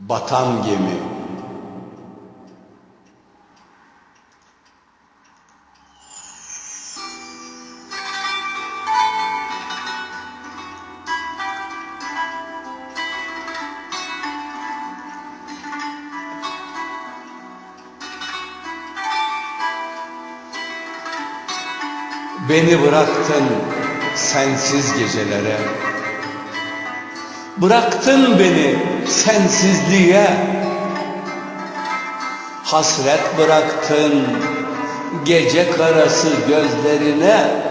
Batan gemi. Beni bıraktın sensiz gecelere. Bıraktın beni sensizliğe. Hasret bıraktın gece karası gözlerine.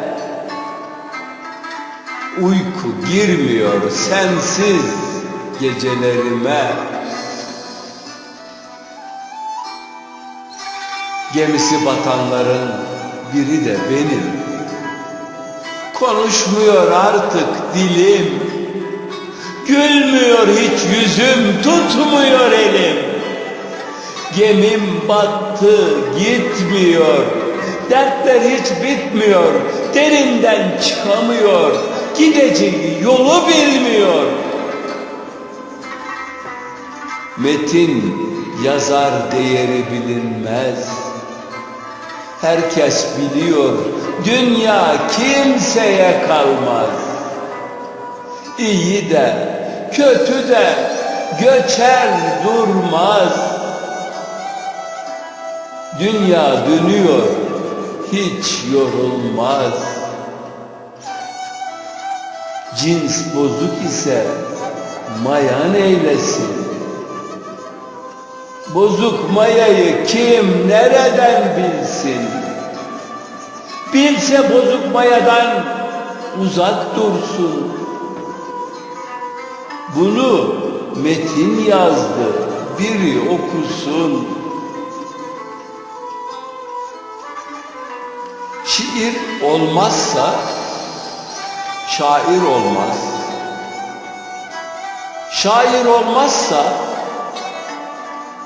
Uyku girmiyor sensiz gecelerime. Gemisi batanların biri de benim. Konuşmuyor artık dilim. Gülmüyor hiç yüzüm, tutmuyor elim. Gemim battı, gitmiyor. Dertler hiç bitmiyor. Derinden çıkamıyor. Gideceği yolu bilmiyor. Metin yazar değeri bilinmez. Herkes biliyor dünya kimseye kalmaz. İyi de kötü de göçer durmaz. Dünya dönüyor hiç yorulmaz. Cins bozuk ise mayan eylesin. Bozuk mayayı kim nereden bilsin? Bilse bozuk mayadan uzak dursun. Bunu metin yazdı, biri okusun. Şiir olmazsa şair olmaz. Şair olmazsa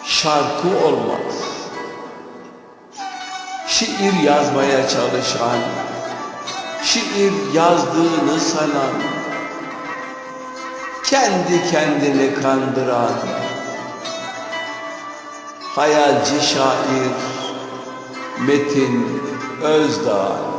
şarkı olmaz. Şiir yazmaya çalışan, şiir yazdığını sanan, kendi kendini kandıran, hayalci şair Metin Özdağ